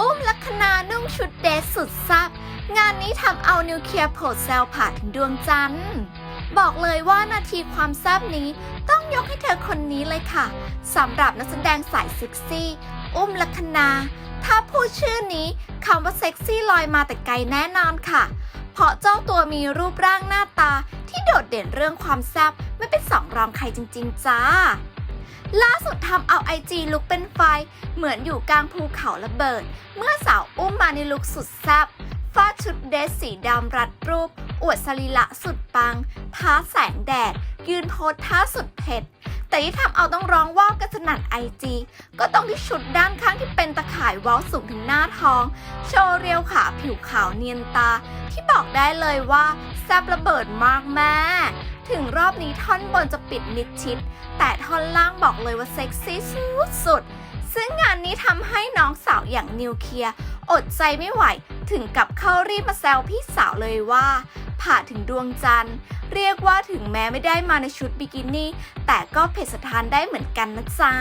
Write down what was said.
อุ้มลักนานุ่งชุดเดทสุดซับ งานนี้ทำเอานิวเคลียร์โผล่แซวผ่าถึงดวงจันทร์ บอกเลยว่านาทีความแซบนี้ต้องยกให้เธอคนนี้เลยค่ะสำหรับนักแสดงสายเซ็กซี่ อุ้มลัคนาถ้าพูดชื่อนี้คำว่าเซ็กซี่ลอยมาแต่ไกลแน่นอนค่ะ เพราะเจ้าตัวมีรูปร่างหน้าตาที่โดดเด่นเรื่องความแซบไม่เป็นสองรองใครจริง ๆ จ้า ล่า สุดทำเอาไอจีลุกเป็นไฟ เหมือนอยู่กลางภูเขาระเบิด เมื่อสาวอุ้มมาในลุคสุดแซบฟาดชุดเดรสสีดำรัดรูป อวดสรีระสุดปัง ท้าแสงแดด ยืนโพสท่าสุดเผ็ด แต่ที่ทำเอาต้องร้องว่าวกันสนั่นไอจีก็ต้องที่ชุดด้านข้างที่เป็นตะข่ายว้าสูงถึงหน้าท้อง โชว์เรียวขาผิวขาวเนียนตา ที่บอกได้เลยว่าแซบระเบิดมากแม่ ถึงรอบนี้ท่อนบนจะปิดมิดชิด แต่ท่อนล่างบอกเลยว่าเซ็กซี่สุดๆซึ่งงานนี้ทำให้น้องสาวอย่างนิวเคลียร์อดใจไม่ไหว ถึงกับเข้ารีบมาแซวพี่สาวเลยว่า ผ่าถึงดวงจันทร์ เรียกว่าถึงแม้ไม่ได้มาในชุดบิกินี่ แต่ก็เพจสถานได้เหมือนกันนะจ๊ะ